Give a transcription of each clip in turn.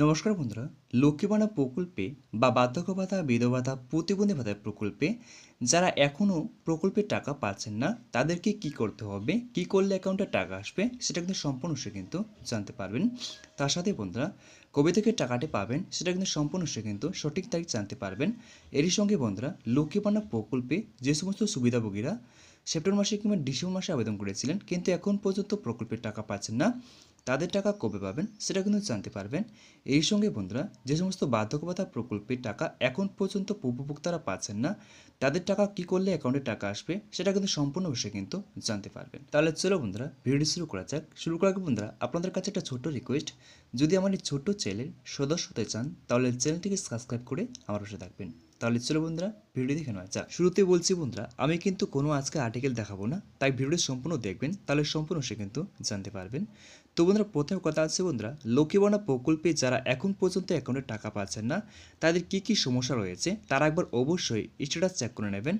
নমস্কার বন্ধুরা লক্ষ্মীবানা প্রকল্পে বা বার্ধক্য ভাতা বিধবা ভাতা প্রতিবন্ধী ভাতা প্রকল্পে যারা এখনও প্রকল্পের টাকা পাচ্ছেন না, তাদেরকে কি করতে হবে, কি করলে অ্যাকাউন্টে টাকা আসবে, সেটা কিন্তু সম্পূর্ণ সে কিন্তু জানতে পারবেন। তার সাথে বন্ধুরা, কবে থেকে টাকাটি পাবেন, সেটা কিন্তু সম্পূর্ণ সে কিন্তু সঠিক তারিখ জানতে পারবেন। এরই সঙ্গে বন্ধুরা লক্ষ্মীবানা প্রকল্পে যে সমস্ত সুবিধাভোগীরা সেপ্টেম্বর মাসে কিংবা ডিসেম্বর মাসে আবেদন করেছিলেন, কিন্তু এখন পর্যন্ত প্রকল্পের টাকা পাচ্ছেন না। তাদের টাকা কবে পাবেন সেটা কিন্তু জানতে পারবেন। এই সঙ্গে বন্ধুরা, যে সমস্ত বার্ধক্যভাতা প্রকল্পের টাকা এখন পর্যন্ত উপভোক্তারা পাচ্ছেন না, তাদের টাকা কি করলে অ্যাকাউন্টে টাকা আসবে সেটা কিন্তু সম্পূর্ণ বিষয়ে কিন্তু জানতে পারবেন। তাহলে চলো বন্ধুরা ভিডিও শুরু করা যাক। শুরু করার বন্ধুরা, আপনাদের কাছে একটা ছোট্ট রিকোয়েস্ট যদি আমার এই ছোট্ট চ্যানেলের সদস্য হতে চান, তাহলে চ্যানেলটিকে সাবস্ক্রাইব করে আমার পাশে থাকবেন। তাহলে চলো বন্ধুরা ভিডিও দেখে নেওয়া যাক। শুরুতে বলছি বন্ধুরা, আমি কিন্তু কোনো আজকে আর্টিকেল দেখাবো না, তাই ভিডিওটি সম্পূর্ণ দেখবেন, তাহলে সম্পূর্ণ সে কিন্তু জানতে পারবেন। তো বন্ধুরা, প্রথম কথা আছে বন্ধুরা লক্ষ্মীবনা প্রকল্পে যারা এখন পর্যন্ত অ্যাকাউন্টে টাকা পাচ্ছেন না, তাদের কি কি সমস্যা রয়েছে, তারা একবার অবশ্যই স্ট্যাটাস চেক করে নেবেন।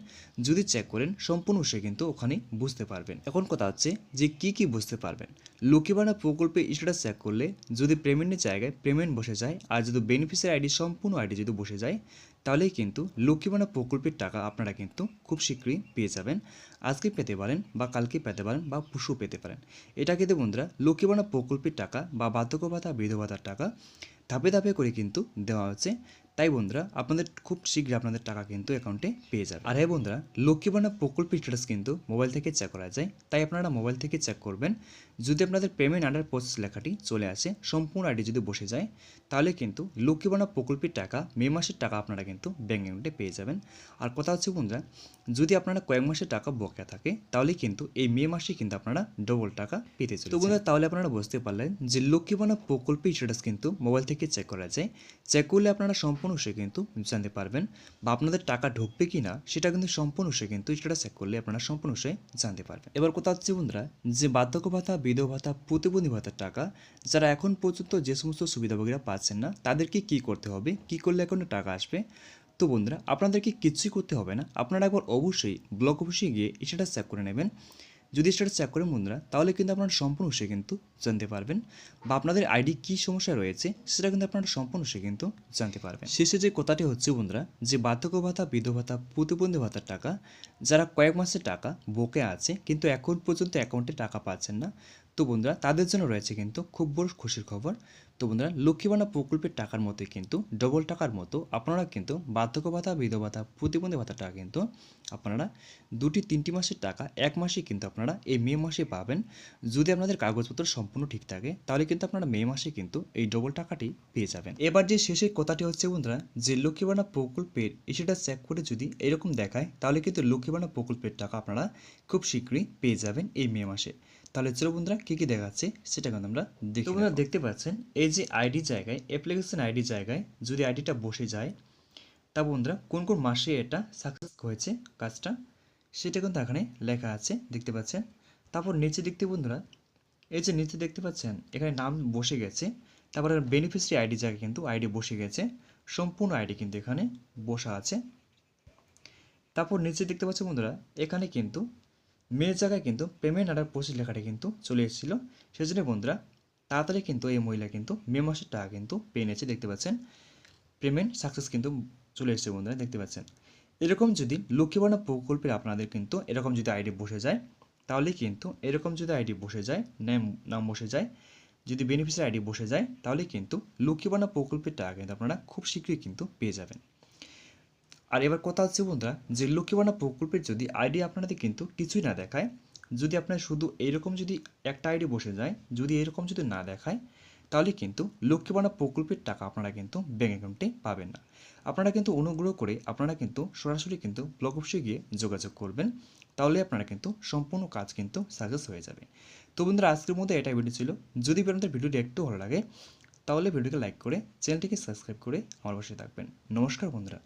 যদি চেক করেন, সম্পূর্ণ সে কিন্তু ওখানে বুঝতে পারবেন। এখন কথা হচ্ছে যে কি কি বুঝতে পারবেন। লক্ষ্মীবানা প্রকল্পে স্ট্যাটাস চেক করলে যদি পেমেন্টের জায়গায় পেমেন্ট বসে যায়, আর যদি বেনিফিসিয়ারি আইডি সম্পূর্ণ আইডি যদি বসে যায় তাহলেই কিন্তু লক্ষ্মীবানা প্রকল্পের টাকা আপনারা কিন্তু খুব শীঘ্রই পেয়ে যাবেন। আজকে পেতে পারেন বা কালকে পেতে পারেন বা পশু পেতে পারেন। এটা কিন্তু বন্ধুরা লক্ষ্মীবানা প্রকল্পের টাকা বা বার্ধক্য ভাতা বিধবাতার টাকা ধাপে ধাপে করে কিন্তু দেওয়া হচ্ছে। তাই বন্ধুরা, আপনাদের খুব শীঘ্রই আপনাদের টাকা কিন্তু অ্যাকাউন্টে পেয়ে যাবে আর হ্যাঁ বন্ধুরা লক্ষ্মীবানা প্রকল্পের স্ট্যাটাস কিন্তু মোবাইল থেকে চেক করা যায়। তাই আপনারা মোবাইল থেকে চেক করবেন। যদি আপনাদের পেমেন্ট আন্ডার প্রসেস লেখাটি চলে আসে, সম্পূর্ণ আইডি যদি বসে যায়, তাহলে কিন্তু লক্ষ্মীবানা প্রকল্পের টাকা, মে মাসের টাকা আপনারা কিন্তু ব্যাঙ্ক অ্যাকাউন্টে পেয়ে যাবেন। আর কথা হচ্ছে বন্ধুরা, যদি আপনারা কয়েক মাসের টাকা বকেয়া থাকে, তাহলে কিন্তু এই মে মাসে কিন্তু আপনারা ডবল টাকা পেতে চলে তো বন্ধুরা, তাহলে আপনারা বুঝতে পারলেন যে লক্ষ্মীবানা প্রকল্পের স্ট্যাটাস কিন্তু মোবাইল থেকে চেক করা যায়। চেক করলে আপনারা সম্পূর্ণ সে কিন্তু জানতে পারবেন বা আপনাদের টাকা ঢুকবে কি না সেটা কিন্তু সম্পূর্ণ সে কিন্তু স্ট্যাটাস চেক করলে আপনারা সম্পূর্ণ সে জানতে পারবেন। এবার কথা হচ্ছে বন্ধুরা, যে বার্ধক্য ভাতা বিধবা ভাতা প্রতিবন্ধী ভাতার টাকা, যারা এখন পর্যন্ত যে সমস্ত সুবিধাভোগীরা পাচ্ছেন না, তাদেরকে কি করতে হবে? কি করলে অ্যাকাউন্টে টাকা আসবে? তো বন্ধুরা, আপনাদেরকে কিছুই করতে হবে না। আপনারা একবার অবশ্যই ব্লক অফিসে গিয়ে স্ট্যাটাস চেক করে নেবেন। যদি স্ট্যাটাস চেক করেন বন্ধুরা, তাহলে কিন্তু আপনারা সম্পূর্ণ সে কিন্তু জানতে পারবেন। বা আপনাদের আইডি কী সমস্যা রয়েছে, সেটা কিন্তু আপনারা সম্পূর্ণ সে কিন্তু জানতে পারবেন। শেষে যে কথাটি হচ্ছে বন্ধুরা, যে বার্ধক্য ভাতা, বিধবা ভাতা, প্রতিবন্ধী ভাতার টাকা, যারা কয়েক মাসের টাকা বকে আছে, কিন্তু এখন পর্যন্ত অ্যাকাউন্টে টাকা পাচ্ছেন না তো বন্ধুরা, তাদের জন্য রয়েছে কিন্তু খুব বড় খুশির খবর। তো বন্ধুরা, লক্ষ্মীবানা প্রকল্পের টাকার মতোই কিন্তু, ডবল টাকার মতো আপনারা কিন্তু বার্ধক্য ভাতা বিধবা ভাতা প্রতিবন্ধী ভাতাটা কিন্তু আপনারা দুটি, তিনটি মাসের টাকা এক মাসে কিন্তু আপনারা এই মে মাসে পাবেন। যদি আপনাদের কাগজপত্র সম্পূর্ণ ঠিক থাকে, তাহলে কিন্তু আপনারা মে মাসে কিন্তু এই ডবল টাকাটি পেয়ে যাবেন। এবার যে শেষের কথাটি হচ্ছে বন্ধুরা, যে লক্ষ্মীবানা প্রকল্পের সেটা চেক করে যদি এরকম দেখায়, তাহলে কিন্তু লক্ষ্মীবানা প্রকল্পের টাকা আপনারা খুব শীঘ্রই পেয়ে যাবেন এই মে মাসে। তাহলে চলো বন্ধুরা কী কী দেখাচ্ছে সেটা কিন্তু আমরা দেখি বন্ধুরা দেখতে পাচ্ছেন এই যে আইডি জায়গায় অ্যাপ্লিকেশন আইডি জায়গায় যদি আইডিটা বসে যায় তা বন্ধুরা কোন কোন মাসে এটা সাকসেস হয়েছে কাজটা সেটা কিন্তু এখানে লেখা আছে দেখতে পাচ্ছেন। তারপর নিচে দেখতে বন্ধুরা এই যে নিচে দেখতে পাচ্ছেন এখানে নাম বসে গেছে তারপরে বেনিফিশিয়ারি আইডি জায়গায় কিন্তু আইডি বসে গেছে সম্পূর্ণ আইডি কিন্তু এখানে বসা আছে। তারপর নিচে দেখতে পাচ্ছেন বন্ধুরা এখানে কিন্তু মেয়ের জায়গায় কিন্তু পেমেন্ট অর্ডার প্রসেস লেখাটা কিন্তু চলে এসেছিল। সেজন্য বন্ধুরা, তাড়াতাড়ি কিন্তু এই মহিলা কিন্তু মে মাসের টাকা কিন্তু পেয়ে নিয়েছে, দেখতে পাচ্ছেন। পেমেন্ট সাকসেস কিন্তু চলে এসেছে বন্ধুরা, দেখতে পাচ্ছেন। এরকম যদি লক্ষ্মীবানা প্রকল্পের আপনাদের কিন্তু এরকম যদি আইডি বসে যায় তাহলে কিন্তু এরকম যদি আইডি বসে যায়, নাম নাম বসে যায়, যদি বেনিফিসিয়ারি আইডি বসে যায় তাহলে কিন্তু লক্ষ্মীবানা প্রকল্পের টাকা কিন্তু আপনারা খুব শীঘ্রই কিন্তু পেয়ে যাবেন। আর এবার কথা হচ্ছে বন্ধুরা, যে লক্ষ্মীবানা প্রকল্পের যদি আইডি আপনাদের কিন্তু কিছুই না দেখায়, যদি আপনার শুধু এইরকম যদি একটা আইডি বসে যায়, যদি এরকম যদি না দেখায়, তাহলে কিন্তু লক্ষ্মীবানা প্রকল্পের টাকা আপনারা কিন্তু ব্যাঙ্ক অ্যাকাউন্টে পাবেন না। আপনারা কিন্তু অনুগ্রহ করে আপনারা কিন্তু সরাসরি কিন্তু ব্লক অফিসে গিয়ে যোগাযোগ করবেন, তাহলে আপনারা কিন্তু সম্পূর্ণ কাজ কিন্তু সাকসেস হয়ে যাবে। তো বন্ধুরা, আজকের মধ্যে এটাই ভিডিও ছিল। যদি আপনাদের ভিডিওটি একটু ভালো লাগে, তাহলে ভিডিওকে লাইক করে চ্যানেলটিকে সাবস্ক্রাইব করে আমার পাশে থাকবেন। নমস্কার বন্ধুরা।